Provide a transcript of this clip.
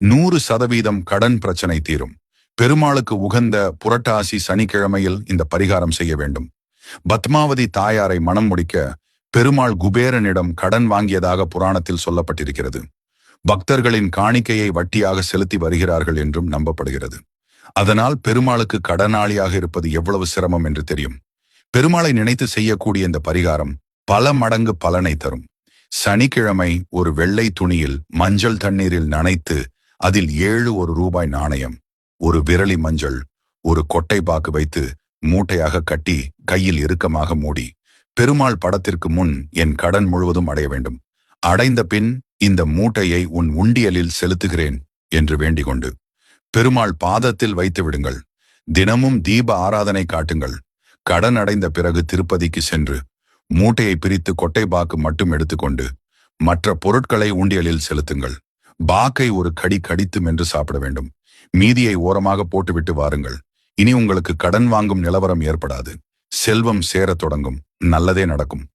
நூறு சதவீதம் கடன் பிரச்சனை தீரும். பெருமாளுக்கு உகந்த புரட்டாசி சனிக்கிழமையில் இந்த பரிகாரம் செய்ய வேண்டும். பத்மாவதி தாயாரை மனம் முடிக்க பெருமாள் குபேரனிடம் கடன் வாங்கியதாக புராணத்தில் சொல்லப்பட்டிருக்கிறது. பக்தர்களின் காணிக்கையை வட்டியாக செலுத்தி வருகிறார்கள் என்றும் நம்பப்படுகிறது. அதனால் பெருமாளுக்கு கடனாளியாக இருப்பது எவ்வளவு சிரமம் என்று தெரியும். பெருமாளை நினைத்து செய்யக்கூடிய இந்த பரிகாரம் பல மடங்கு பலனை தரும். சனிக்கிழமை ஒரு வெள்ளை துணியில் மஞ்சள் தண்ணீரில் நனைத்து அதில் ஏழு ஒரு ரூபாய் நாணயம் ஒரு விரலி மஞ்சள் ஒரு கொட்டை பாக்கு வைத்து மூட்டையாக கட்டி கையில் இறுக்கமாக மூடி பெருமாள் படத்திற்கு முன் என் கடன் முழுவதும் அடைய வேண்டும். அடைந்த பின் இந்த மூட்டையை உன் உண்டியலில் செலுத்துகிறேன் என்று வேண்டிக்கொண்டு பெருமாள் பாதத்தில் வைத்து விடுங்கள். தினமும் தீப ஆராதனை காட்டுங்கள். கடன் அடைந்த பிறகு திருப்பதிக்கு சென்று மூட்டையை பிரித்து கொட்டை பாக்கு மட்டும் எடுத்துக்கொண்டு மற்ற பொருட்களை உண்டியலில் செலுத்துங்கள். பாக்கை ஒரு கடி கடித்து மென்று சாப்பிட வேண்டும். மீதியை ஓரமாக போட்டுவிட்டு வாருங்கள். இனி உங்களுக்கு கடன் வாங்கும் நிலவரம் ஏற்படாது. செல்வம் சேரத் தொடங்கும். நல்லதே நடக்கும்.